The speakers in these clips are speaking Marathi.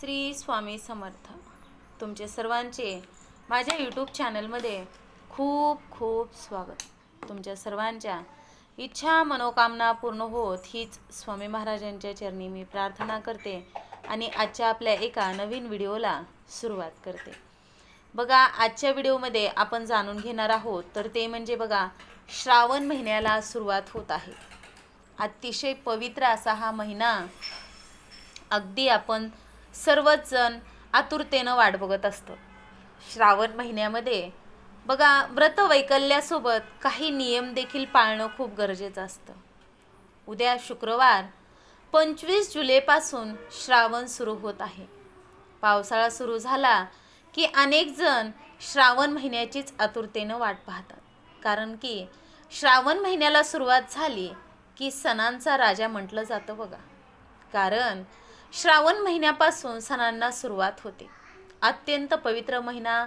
श्री स्वामी समर्थ. तुमचे सर्वांचे माझ्या यूट्यूब चॅनलमध्ये खूप खूप स्वागत. तुमच्या सर्वांच्या इच्छा मनोकामना पूर्ण होत हीच स्वामी महाराजांच्या चरणी मी प्रार्थना करते आणि आजच्या आपल्या एका नवीन व्हिडिओला सुरुवात करते. बघा आजच्या व्हिडिओमध्ये आपण जाणून घेणार आहोत तर ते म्हणजे बघा श्रावण महिन्याला सुरुवात होत आहे. अतिशय पवित्र असा हा महिना अगदी आपण सर्वच जण आतुरतेनं वाट बघत असतो. श्रावण महिन्यामध्ये बघा व्रत वैकल्यासोबत काही नियम देखील पाळणं खूप गरजेचं असतं. उद्या शुक्रवार पंचवीस जुलैपासून श्रावण सुरू होत आहे. पावसाळा सुरू झाला की अनेक जण श्रावण महिन्याचीच आतुरतेनं वाट पाहतात. कारण की श्रावण महिन्याला सुरुवात झाली की सणांचा राजा म्हटलं जातं बघा. कारण श्रावण महिन्यापासून सणांना सुरुवात होते. अत्यंत पवित्र महिना.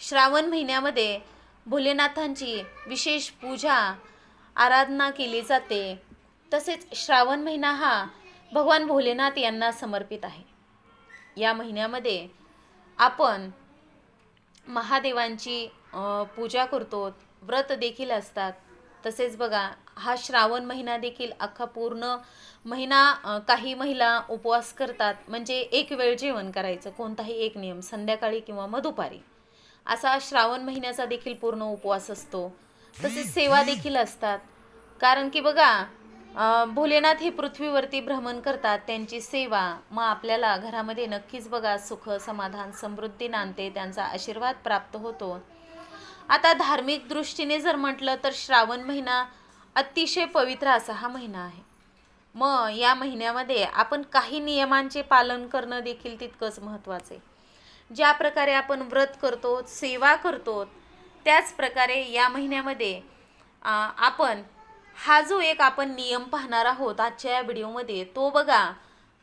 श्रावण महिन्यामध्ये भोलेनाथांची विशेष पूजा आराधना केली जाते. तसेच श्रावण महिना हा भगवान भोलेनाथ यांना समर्पित आहे. या महिन्यामध्ये आपण महादेवांची पूजा करतो. व्रत देखील असतात. तसेच बघा हा श्रावण महिना देखील अख्खा पूर्ण महिना काही महिला उपवास करतात. म्हणजे एक वेळ जेवण करायचं कोणताही एक नियम संध्याकाळी किंवा मग दुपारी असा श्रावण महिन्याचा देखील पूर्ण उपवास असतो. तसेच सेवा देखील असतात. कारण की बघा भोलेनाथ हे पृथ्वीवरती भ्रमण करतात त्यांची सेवा. मग आपल्याला घरामध्ये नक्कीच बघा सुख समाधान समृद्धी नांदते त्यांचा आशीर्वाद प्राप्त होतो. आता धार्मिक दृष्टीने जर म्हटलं तर श्रावण महिना अतिशय पवित्र असा हा महिना आहे. मग या महिन्यामध्ये आपण काही नियमांचे पालन करणं देखील तितकंच महत्त्वाचं आहे. ज्या प्रकारे आपण व्रत करतो सेवा करतो त्याच प्रकारे या महिन्यामध्ये आपण हा जो एक आपण नियम पाहणार आहोत आजच्या या व्हिडिओमध्ये तो बघा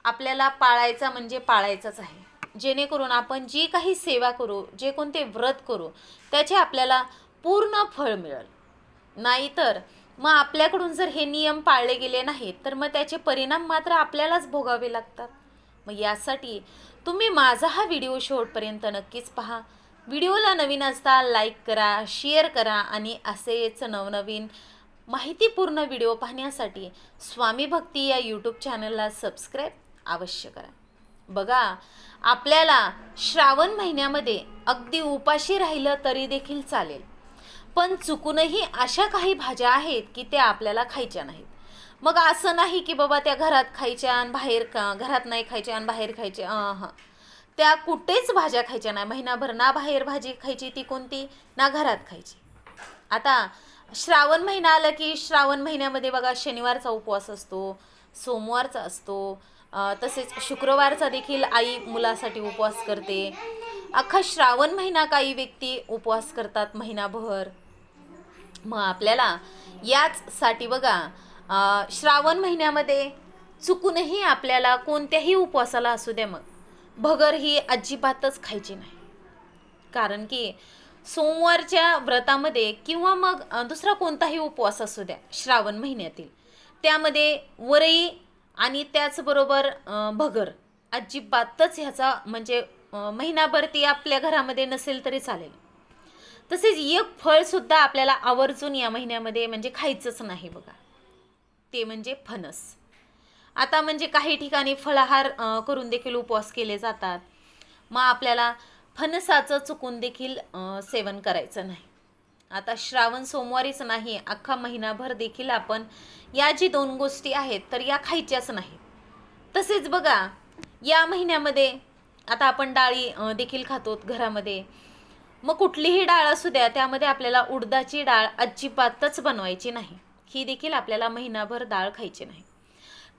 आपल्याला पाळायचा म्हणजे पाळायचाच आहे. जेणेकरून आपण जी काही सेवा करू जे कोणते व्रत करू त्याचे आपल्याला पूर्ण फळ मिळेल. नाहीतर मग आपल्याकडून जर हे नियम पाळले गेले नाहीत तर मग त्याचे परिणाम मात्र आपल्यालाच भोगावे लागतात. मग यासाठी तुम्ही माझा हा व्हिडिओ शेवटपर्यंत नक्कीच पहा. व्हिडिओला नवीन असता लाईक करा शेअर करा आणि असेच नवनवीन माहितीपूर्ण व्हिडिओ पाहण्यासाठी स्वामी भक्ती या यूट्यूब चॅनलला सबस्क्राईब अवश्य करा. बघा आपल्याला श्रावण महिन्यामध्ये अगदी उपाशी राहिलं तरी देखील चालेल. पण चुकूनही अशा काही भाज्या आहेत की त्या आपल्याला खायच्या नाहीत. मग असं नाही की बाबा त्या घरात खायच्या आणि बाहेर का घरात नाही खायच्या आणि बाहेर खायच्या हां त्या कुठेच भाज्या खायच्या नाही. महिनाभर ना बाहेर भाजी खायची ती कोणती ना घरात खायची. आता श्रावण महिना आला की श्रावण महिन्यामध्ये बघा शनिवारचा उपवास असतो सोमवारचा असतो तसेच शुक्रवारचा देखील आई मुलासाठी उपवास करते. अख्खा श्रावण महिना काही व्यक्ती उपवास करतात महिनाभर. मग आपल्याला याचसाठी बघा श्रावण महिन्यामध्ये चुकूनही आपल्याला कोणत्याही उपवासाला असू द्या मग. भगर ही अजिबातच खायची नाही. कारण की सोमवारच्या व्रतामध्ये किंवा मग दुसरा कोणताही उपवास असू द्या श्रावण महिन्यातील त्यामध्ये वरई आणि त्याचबरोबर भगर अजिबातच ह्याचा म्हणजे महिनाभर ती आपल्या घरामध्ये नसेल तरी चालेल. तसेच एक फळसुद्धा आपल्याला आवर्जून या महिन्यामध्ये म्हणजे खायचंच नाही बघा. ते म्हणजे फणस. आता म्हणजे काही ठिकाणी फळाहार करून देखील उपवास केले जातात. मग आपल्याला फणसाचं चुकून देखील सेवन करायचं नाही. आता श्रावण सोमवारीच नाही अख्खा महिनाभर देखील आपण या जी दोन गोष्टी आहेत तर या खायच्याच नाही. तसेच बघा या महिन्यामध्ये आता आपण डाळी देखील खातो घरामध्ये. मग कुठलीही डाळ असू द्या त्यामध्ये आपल्याला उडदाची डाळ अजिबातच बनवायची नाही. ही देखील आपल्याला महिनाभर डाळ खायची नाही.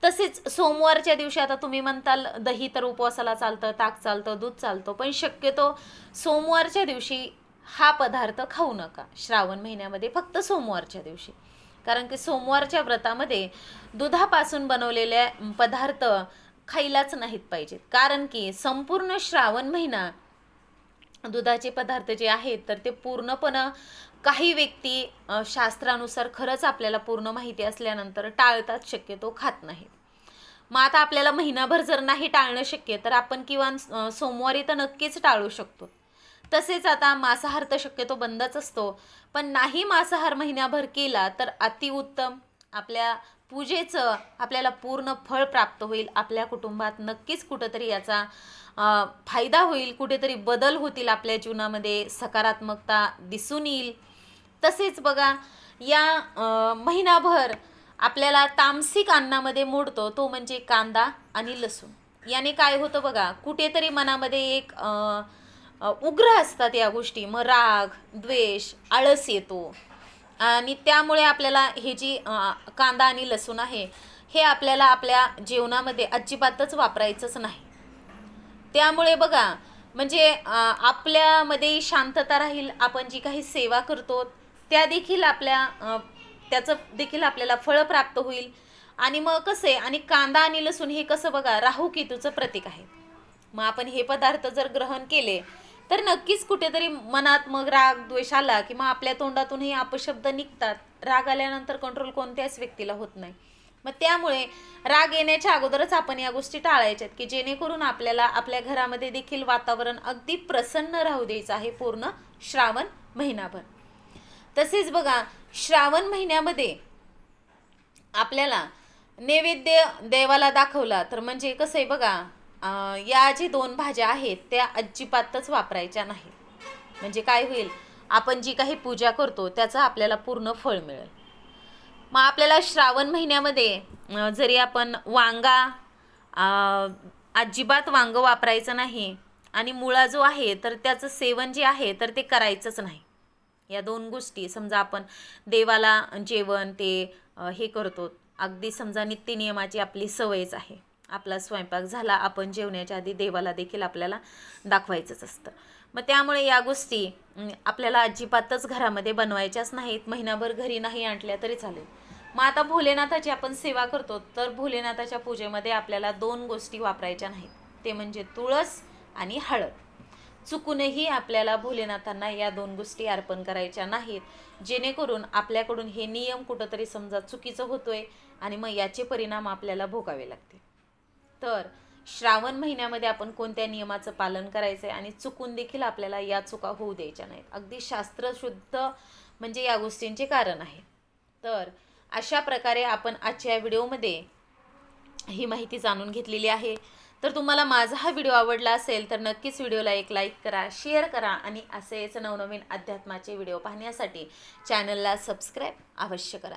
तसेच सोमवारच्या दिवशी आता तुम्ही म्हणताल दही तर उपवासाला चालतं ताक चालतं दूध चालतं पण शक्यतो सोमवारच्या दिवशी हा पदार्थ खाऊ नका. श्रावण महिन्यामध्ये फक्त सोमवारच्या दिवशी. कारण की सोमवारच्या व्रतामध्ये दुधापासून बनवलेले पदार्थ खायलाच नाहीत पाहिजेत. कारण की संपूर्ण श्रावण महिना दुधाचे पदार्थ जे आहेत तर ते पूर्णपणं काही व्यक्ती शास्त्रानुसार खरंच आपल्याला पूर्ण माहिती असल्यानंतर टाळतात शक्यतो खात नाहीत. मग आता आपल्याला महिनाभर जर नाही टाळणं शक्य तर आपण किंवा सोमवारी तर नक्कीच टाळू शकतो. तसेच आता मांसाहार तर शक्यतो बंदच असतो पण नाही मांसाहार महिन्याभर केला तर अतिउत्तम आपल्या पूजेचं आपल्याला पूर्ण फळ प्राप्त होईल आपल्या कुटुंबात नक्कीच कुठंतरी याचा फायदा होईल कुठेतरी बदल होतील आपल्या जीवनामध्ये सकारात्मकता दिसून येईल. तसेच बघा या महिनाभर आपल्याला तामसिक अन्नामध्ये मोडतो तो म्हणजे कांदा आणि लसूण. याने काय होतं बघा कुठेतरी मनामध्ये एक उग्र असतात या गोष्टी. मग राग द्वेष आळस येतो. आणि त्यामुळे आपल्याला हे जी कांदा आणि लसूण आहे हे आपल्याला आपल्या जेवणामध्ये अजिबातच वापरायचंच नाही. त्यामुळे बघा म्हणजे आपल्यामध्ये शांतता राहील आपण जी काही सेवा करतो त्या देखील आपल्या त्याचं देखील आपल्याला फळ प्राप्त होईल. आणि मग कसं आहे आणि कांदा आणि लसूण हे कसं बघा राहू केतूचं प्रतीक आहे. मग आपण हे पदार्थ जर ग्रहण केले तर नक्कीच कुठेतरी मनात मग राग द्वेष आला की मग आपल्या तोंडातूनही अपशब्द निघतात. राग आल्यानंतर कंट्रोल कोणत्याच व्यक्तीला होत नाही. मग त्यामुळे राग येण्याच्या अगोदरच आपण या गोष्टी टाळायच्यात की जेणेकरून आपल्याला आपल्या घरामध्ये देखील वातावरण अगदी प्रसन्न राहू द्यायचं आहे पूर्ण श्रावण महिनाभर. तसेच बघा श्रावण महिन्यामध्ये आपल्याला नैवेद्य देवाला दाखवला तर म्हणजे कसं आहे बघा या जे दोन भाज्या आहेत त्या अजिबातच वापरायच्या नाही म्हणजे काय होईल आपण जी काही पूजा करतो त्याचं आपल्याला पूर्ण फळ मिळेल. मग आपल्याला श्रावण महिन्यामध्ये जरी आपण वांगा अजिबात वांग वापरायचं नाही आणि मुळा जो आहे तर त्याचं सेवन जे आहे तर ते करायचंच नाही. या दोन गोष्टी समजा आपण देवाला जेवण ते हे करतो. अगदी समजा नित्यनियमाची आपली सवयच आहे. आपला स्वयंपाक झाला आपण जेवण्याच्या आधी देवाला देखील आपल्याला दाखवायचंच असतं. मग त्यामुळे या गोष्टी आपल्याला अजिबातच घरामध्ये बनवायच्याच नाहीत. महिनाभर घरी नाही आणल्या तरी चालेल. मग आता भोलेनाथाची आपण सेवा करतो तर भोलेनाथाच्या पूजेमध्ये आपल्याला दोन गोष्टी वापरायच्या नाहीत. ते म्हणजे तुळस आणि हळद. चुकूनही आपल्याला भोलेनाथांना या दोन गोष्टी अर्पण करायच्या नाहीत. जेणेकरून आपल्याकडून हे नियम कुठंतरी समजा चुकीचं होतोय आणि मग याचे परिणाम आपल्याला भोगावे लागतील. तर श्रावण महिन्यामध्ये आपण कोणत्या नियमाचं पालन करायचं आहे आणि चुकून देखील आपल्याला या चुका होऊ द्यायच्या नाहीत. अगदी शास्त्रशुद्ध म्हणजे या गोष्टींचे कारण आहे. तर अशा प्रकारे आपण आजच्या या व्हिडिओमध्ये ही माहिती जाणून घेतलेली आहे. तर तुम्हाला माझा हा व्हिडिओ आवडला असेल तर नक्कीच व्हिडिओला एक लाईक करा शेअर करा आणि असेच नवनवीन अध्यात्माचे व्हिडिओ पाहण्यासाठी चॅनलला सबस्क्राईब अवश्य करा.